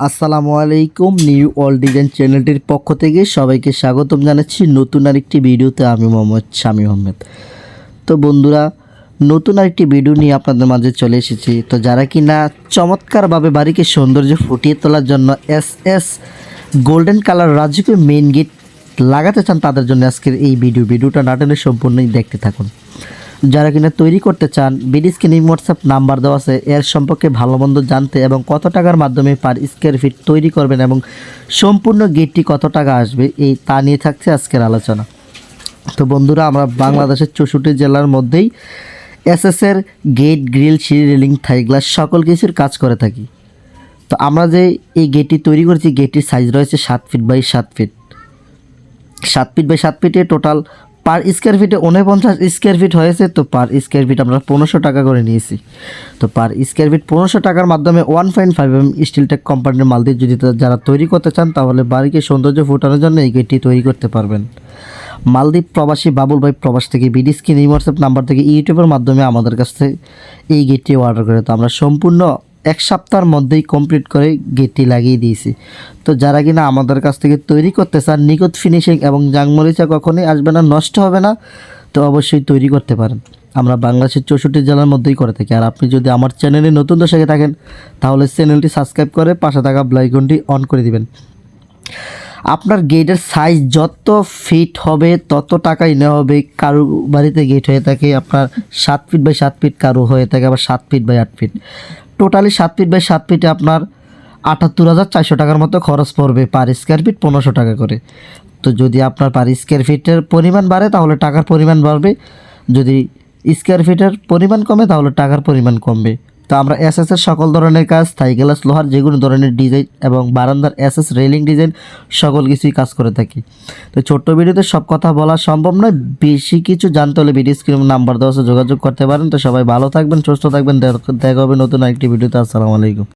আসসালামু আলাইকুম new all design চ্যানেলটির পক্ষ থেকে সবাইকে স্বাগতম জানাচ্ছি নতুন আরেকটি ভিডিওতে আমি মোহাম্মদ শামী আহমেদ। তো বন্ধুরা, নতুন আরেকটি ভিডিও নিয়ে আপনাদের মাঝে চলে এসেছি। তো যারা কি না চমৎকারভাবে বাড়িকে সৌন্দর্য ফুটিয়ে তোলার জন্য এস এস গোল্ডেন কালার রাজকীয় মেন গেট লাগাতে চান, তাদের জন্য আজকের এই ভিডিও। ভিডিওটা নাটনের সম্পূর্ণই দেখতে থাকুন। যারা কিনা তৈরি করতে চান, বিডি স্ক্রিনিং হোয়াটসঅ্যাপ নাম্বার দেওয়া আছে। এর সম্পর্কে ভালো মন্দ জানতে এবং কত টাকার মাধ্যমে পার স্কোয়ার ফিট তৈরি করবেন এবং সম্পূর্ণ গেটটি কত টাকা আসবে, এই তা নিয়ে থাকছে আজকের আলোচনা। তো বন্ধুরা, আমরা বাংলাদেশের চৌষট্টি জেলার মধ্যেই এসএসের গেট গ্রিল সিঁড়ি রেলিং থাই গ্লাস সকল কিছুর কাজ করে থাকি। তো আমরা যে এই গেটটি তৈরি করেছি গেটটির সাইজ রয়েছে সাত ফিট বাই সাত ফিট সাত ফিট বাই সাত ফিটে টোটাল পার স্কোয়ার ফিটে উনপঞ্চাশ স্কোয়ার ফিট হয়েছে, তো পার স্কোয়ার ফিট আমরা পনেরোশো টাকা করে নিয়েছি। তো পার স্কোয়ার ফিট পনেরোশো টাকার মাধ্যমে one point five M steel tech কোম্পানির মাল দিয়ে যদি যারা তৈরি করতে চান, তাহলে বাড়িকে সৌন্দর্য ফুটানোর জন্য এই গেটটি তৈরি করতে পারবেন। মালদ্বীপ প্রবাসী বাবুল ভাই প্রবাস থেকে বিডি স্ক্রিন হোয়াটসঅ্যাপ নাম্বার থেকে ইউটিউবের মাধ্যমে আমাদের কাছ থেকে এই গেটটি অর্ডার করে। তো আমরা সম্পূর্ণ এক সপ্তাহের মধ্যেই কমপ্লিট করে গেটটি লাগিয়ে দিয়েছি। তো যারা কিনা আমাদের কাছ থেকে তৈরি করতে চান, নিখুঁত ফিনিশিং এবং জাংমরিচা কখনোই আসবে না, নষ্ট হবে না, তো অবশ্যই তৈরি করতে পারেন। আমরা বাংলাদেশের চৌষট্টি জেলার মধ্যেই করে থাকি। আর আপনি যদি আমার চ্যানেলে নতুন দর্শকে থাকেন, তাহলে চ্যানেলটি সাবস্ক্রাইব করে পাশে থাকা ব্লাইকনটি অন করে দিবেন। আপনার গেটের সাইজ যত ফিট হবে, তত টাকাই নেওয়া হবে। কারু বাড়িতে গেট হয়ে থাকে আপনার সাত ফিট বাই সাত ফিট কারু হয়ে থাকে আবার সাত ফিট বাই আট ফিট টোটালি সাত ফিট বাই সাত ফিটে আপনার আটাত্তর হাজার চারশো টাকার মতো খরচ পড়বে পার স্কোয়ার ফিট পনেরোশো টাকা করে। তো যদি আপনার পার স্কোয়ার ফিটের পরিমাণ বাড়ে, তাহলে টাকার পরিমাণ বাড়বে। যদি স্কোয়ার ফিটের পরিমাণ কমে, তাহলে টাকার পরিমাণ কমবে। তো আমরা এস এর সকল ধরনের কাজ থাই গ্লাস লোহার যে কোনো ধরনের ডিজাইন এবং বারান্দার এস এস রেলিং ডিজাইন সকল কিছুই কাজ করে থাকি। তো ছোট্ট ভিডিওতে সব কথা বলা সম্ভব নয়। বেশি কিছু জানতে হলে ভিডিও স্ক্রিন নাম্বার দেওয়া যোগাযোগ করতে পারেন। তো সবাই ভালো থাকবেন, সুস্থ থাকবেন। দেখা হবে নতুন আরেকটি ভিডিওতে। আসসালামু আলাইকুম।